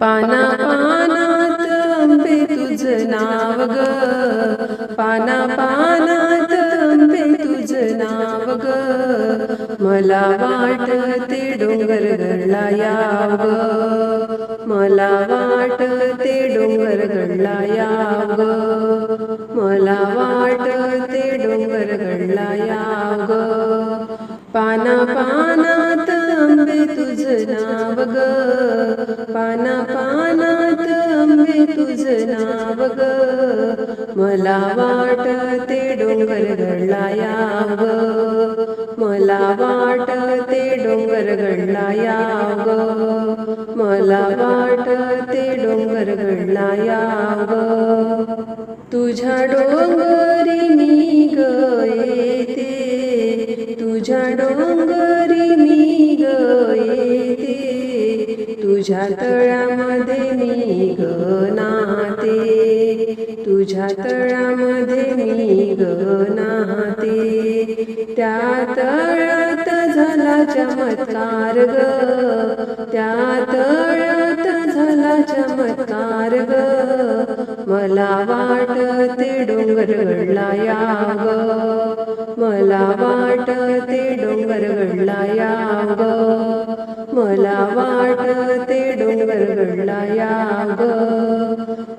पाना पानात अंबे तुझ नाव ग पाना पानात अंबे तुझ नाव ग मला वाटते डोंगर घडला याव ग मला वाटते डोंगर घडला याव ग मला वाटते डोंगर घडला याव ग पाना पाना पानात आंबे तुझ नाव ग मला वाटते डोंगर घडला याव मला वाटते डोंगर घडला याव मला वाटते डोंगर घडला याव तुझ्या डोंगरी मी ग येते. तुझ्या डोंगर तुझ्या तळ्यामध्ये मी ग नाते तुझ्या तळ्यामध्ये मी ग नाते त्या तळ्यात झाला चमत्कार ग. त्या तळत झाला चमत्कार ग. मला वाटते डोंगर घडला याव. मला वाटते डोंगर घडला याव. मला वाटते डोंगर घडला याव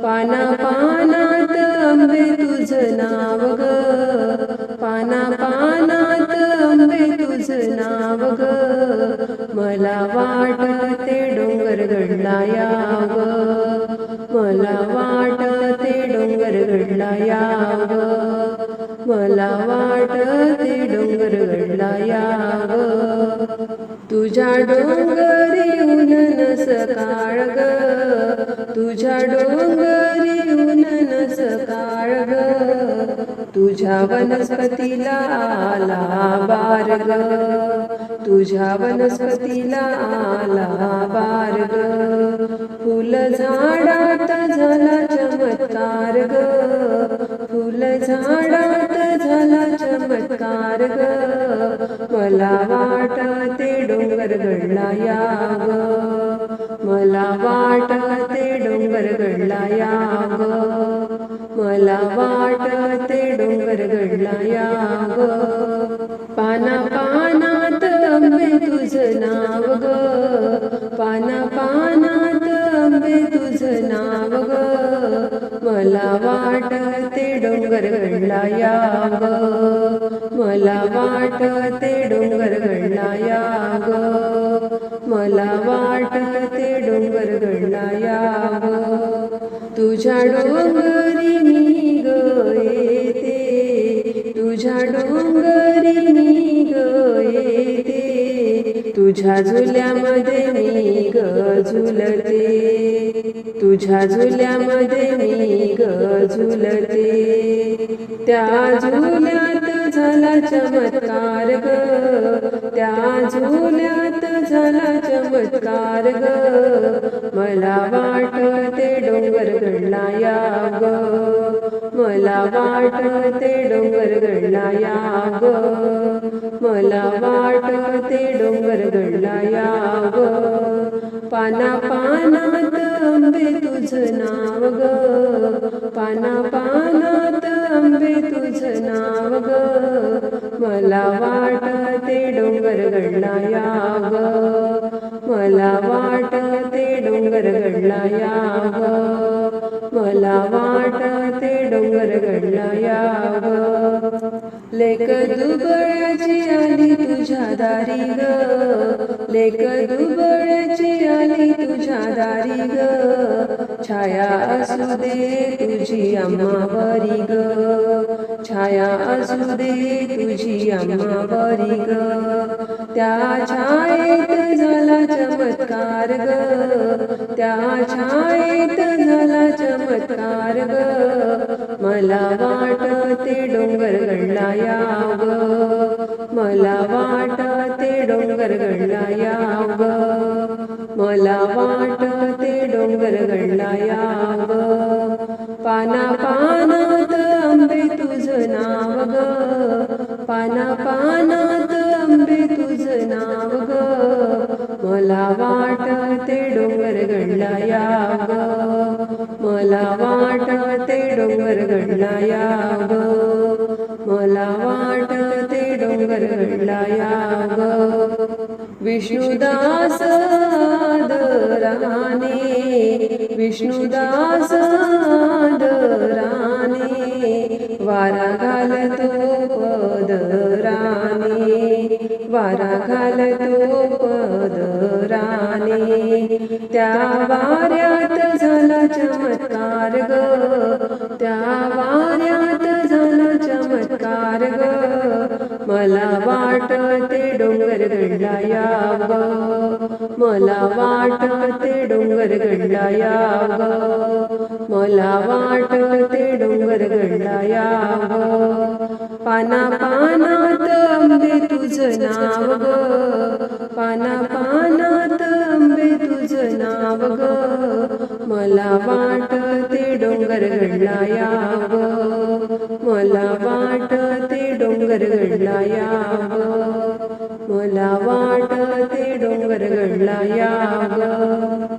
पाना पानात आंबे तुझ नाव ग पाना पानात आंबे तुझ नाव ग मला वाटते डोंगर घडला याव मला वाटते डोंगर घडला याव मला वाटते डोंगर घडला याव तुझ्या डोंगरी उनन सकाळ ग तुझ्या डोंगरी उनन सकाळ ग तुझ्या वनस्पतीला आला बार ग तुझ्या वनस्पतीला आला बार ग फुल झाडात झाला चमत्कार ग. फुल झाडात झाला चमत्कार ग. मला वाट डोंगर घडला याव मला वाटते डोंगर घडला मला वाटते डोंगर घडला याव पाना पानात अंबे तुझं नाव ग. पाना पानात अंबे तुझं नाव ग. मला वाटते डोंगर घडला याव मला वाटते डोंगरी मी ग येते तुझ्या डोंगरी मी ग येते तुझ्या झुल्यामध्ये मी ग झुलते तुझ्या झुल्यामध्ये मी ग झुलते त्या झुल्यात झाला चमत्कार ग. त्या झुल्या चमत्कार ग. मला वाटते डोंगर घडला याव मला वाटते डोंगर घडला याव मला वाटते डोंगर घडला याव पाना पानात आंबे तुझ नाव ग. पाना पानात आंबे तुझ नाव ग. मला वाटते डोंगर घडला याव मला वाटते डोंगर घडला याव मला वाटते डोंगर घडला याव लेक दुबळ्याची आली तुझ्या दारी ग. लेक दुबळ्याची आली तुझ्या दारी ग. छाया असू दे तुझी अम्मावरी ग. छाया असू दे तुझी अम्मावरी ग. त्या छायेत झाला चमत्कार ग. त्या छायेत झाला चमत्कार ग. मला वाटते डोंगर घडला याव मला वाटते डोंगर घडला याव मला वाटते डोंगर घडला याव पाना पानात आंबे तुझ नाव ग. पाना पाना डोंगर घडला याग मला वाटते डोंगर घडला याग विष्णुदास दराने विष्णुदास दराने वारा घालतो पदराने वारा घालतो पदराने. त्या वाटते डोंगर घडला याव मला वाटते डोंगर घडला याव मला वाटते डोंगर घडला याव पाना पानात आंबे तुझं नाव ग. पाना पानात आंबे तुझं नाव ग. मला वाटते डोंगर घडला याव मला वाटते डोंगर घडला याव मला वाटते डोंगर घडला याव